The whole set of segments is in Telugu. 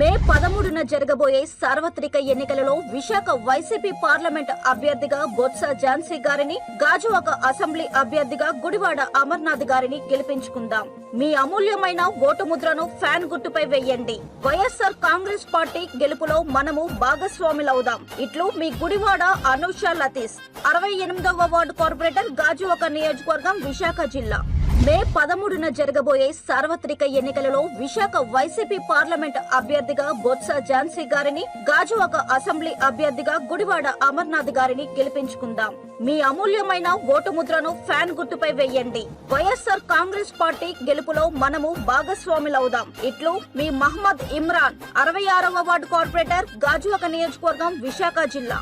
మే పదమూడున జరగబోయే సార్వత్రిక ఎన్నికలలో విశాఖ వైసీపీ పార్లమెంట్ అభ్యర్థిగా బొత్స ఝాన్సీ గారిని గాజువాక అసెంబ్లీ అభ్యర్థిగా గుడివాడ అమర్నాథ్ గారిని గెలిపించుకుందాం. మీ అమూల్యమైన ఓటు ముద్రను ఫ్యాన్ గుర్తుపై వేయండి. వైఎస్ఆర్ కాంగ్రెస్ పార్టీ గెలుపులో మనము భాగస్వాములవుదాం. ఇట్లు మీ గుడివాడ అనూష లతీష్. అరవై ఎనిమిదవ వార్డు కార్పొరేటర్ గాజువాక నియోజకవర్గం విశాఖ జిల్లా. మే పదమూడున జరగబోయే సార్వత్రిక ఎన్నికలలో విశాఖ వైసీపీ పార్లమెంట్ అభ్యర్థిగా బొత్స ఝాన్సీ గారిని గాజువాక అసెంబ్లీ అభ్యర్థిగా గుడివాడ అమర్నాథ్ గారిని గెలిపించుకుందాం. మీ అమూల్యమైన ఓటు ముద్రను ఫ్యాన్ గుర్తుపై వేయండి. వైఎస్ఆర్ కాంగ్రెస్ పార్టీ గెలుపులో మనము భాగస్వాములవుదాం. ఇట్లు మీ మహమ్మద్ ఇమ్రాన్ అరవై ఆరవ వార్డు కార్పొరేటర్ గాజువాక నియోజకవర్గం విశాఖ జిల్లా.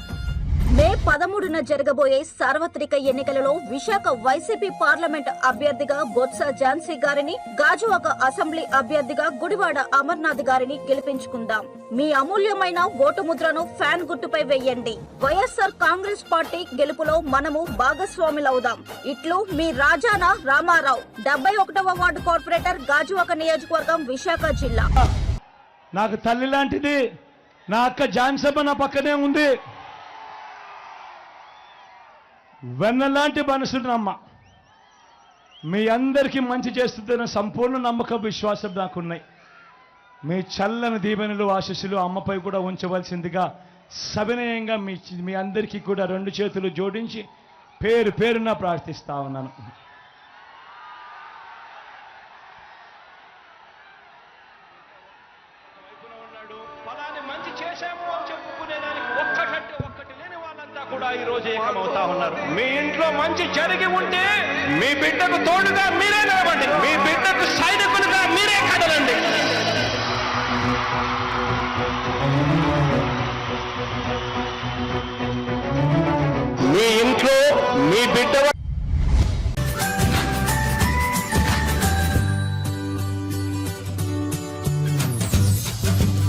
మే పదమూడున జరగబోయే సార్వత్రిక ఎన్నికలలో విశాఖ వైసీపీ పార్లమెంట్ అభ్యర్థిగా బొత్స ఝాన్సీ గారిని గాజువాక అసెంబ్లీ అభ్యర్థిగా గుడివాడ అమర్నాథ్ గారిని గెలిపించుకుందాం. మీ అమూల్యమైన ఓటు ముద్రను ఫ్యాన్ గుర్తుపై వేయండి. వైఎస్ఆర్ కాంగ్రెస్ పార్టీ గెలుపులో మనము భాగస్వాములవుదాం. ఇట్లు మీ రాజాన రామారావు డెబ్బై ఒకటవ వార్డు కార్పొరేటర్ గాజువాక నియోజకవర్గం విశాఖ జిల్లా. నాకు తల్లి లాంటిది. నా అక్క జాన్సమ్మ నా పక్కనే ఉంది. వెన్నలాంటి మనసునమ్మ మీ అందరికీ మంచి చేస్తుందన్న సంపూర్ణ నమ్మకం విశ్వాసం నాకున్నాయి. మీ చల్లని దీవెనలు ఆశీస్సులు అమ్మపై కూడా ఉంచవలసిందిగా సవినయంగా మీ మీ అందరికీ కూడా రెండు చేతులు జోడించి పేరు పేరున ప్రార్థిస్తా ఉన్నాను. మంచి చేశాము. కూడా ఈ రోజు ఏకమవుతా ఉన్నారు. మీ ఇంట్లో మంచి జరిగి ఉంటే మీ బిడ్డకు తోడుగా మీరే నిలబండి మీ బిడ్డకు సైనికులుగా మీరే కదలండి. మీ ఇంట్లో మీ బిడ్డ